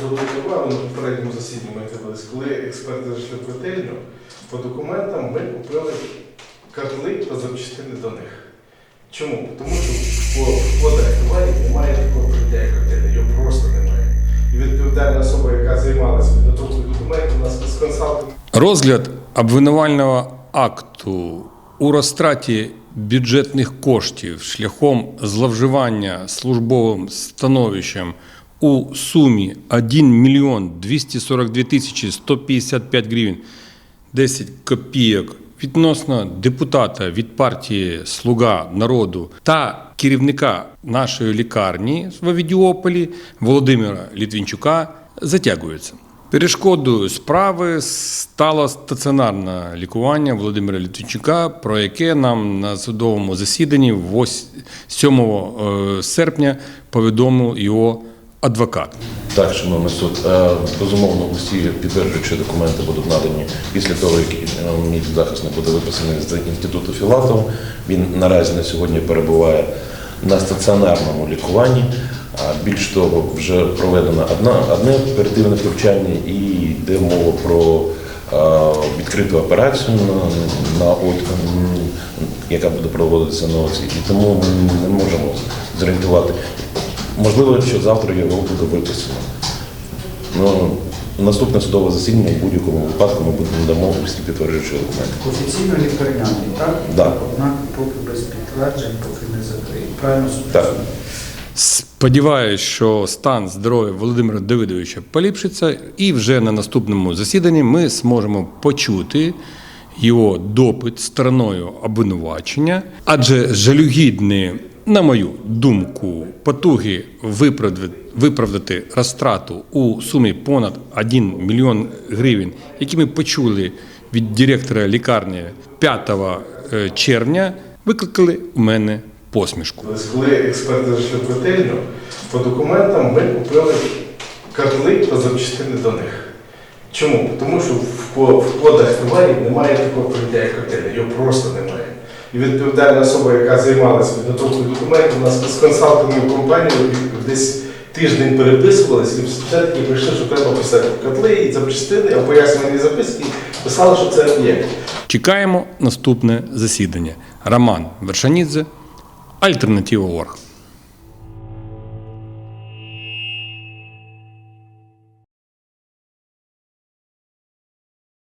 звернути увагу на попередньому засіданні ми дивились, коли експерти зайшли в котельню, по документам ми купили котли та запчастини до них. Чому? Тому що вкладах товарів немає такого поняття, як котельня, його просто немає. І відповідальна особа, яка займалася підготовкою документів, у нас спецконсалтинг Розгляд обвинувального акту у розтраті бюджетних коштів шляхом зловживання службовим становищем у сумі 1 мільйон 242 тисячі 155 гривень 10 копійок відносно депутата від партії Слуга народу та керівника нашої лікарні в Авідіополі Володимира Літвінчука затягується. Перешкодою справи стало стаціонарне лікування Володимира Літвінчука, про яке нам на судовому засіданні 8 7 е, серпня повідомив його адвокат. Так, шановний суд, е, безумовно, усі підтверджуючі документи будуть надані після того, як е, мій захисник буде виписаний з інституту Філатова. Він наразі на сьогодні перебуває на стаціонарному лікуванні. Більш того, вже проведено одна, одне оперативне втручання і йде мова про е, відкриту операцію на, на яка буде проводитися на оці. І тому ми не можемо зорієнтувати. Можливо, що завтра його буде виписано. Ну, наступне судове засідання в будь-якому випадку ми будемо дамо усі підтверджуючі документи. Офіційно лікарняний, так? Да. Однак поки без підтверджень, поки не закриє. Правильно? Так. Сподіваюсь, що стан здоров'я Володимира Давидовича поліпшиться, і вже на наступному засіданні ми зможемо почути його допит стороною обвинувачення, адже жалюгідні, на мою думку, потуги виправдати, розтрату у сумі понад 1 мільйон гривень, які ми почули від директора лікарні 5 е, червня, викликали у мене посмішку. Коли експерти зайшли в по документам ми купили котли та запчастини до них. Чому? Тому що в кодах товарів немає такого поняття, як котельня, його просто немає. І відповідальна особа, яка займалася підготовкою документів, у нас спецконсалтингову компанією десь тиждень переписувалися і все-таки прийшли, що треба писати котли і запчастини, а пояснювальні записки писали, що це об'єкт. Чекаємо наступне засідання. Роман Вершанідзе, Альтернатива Орг.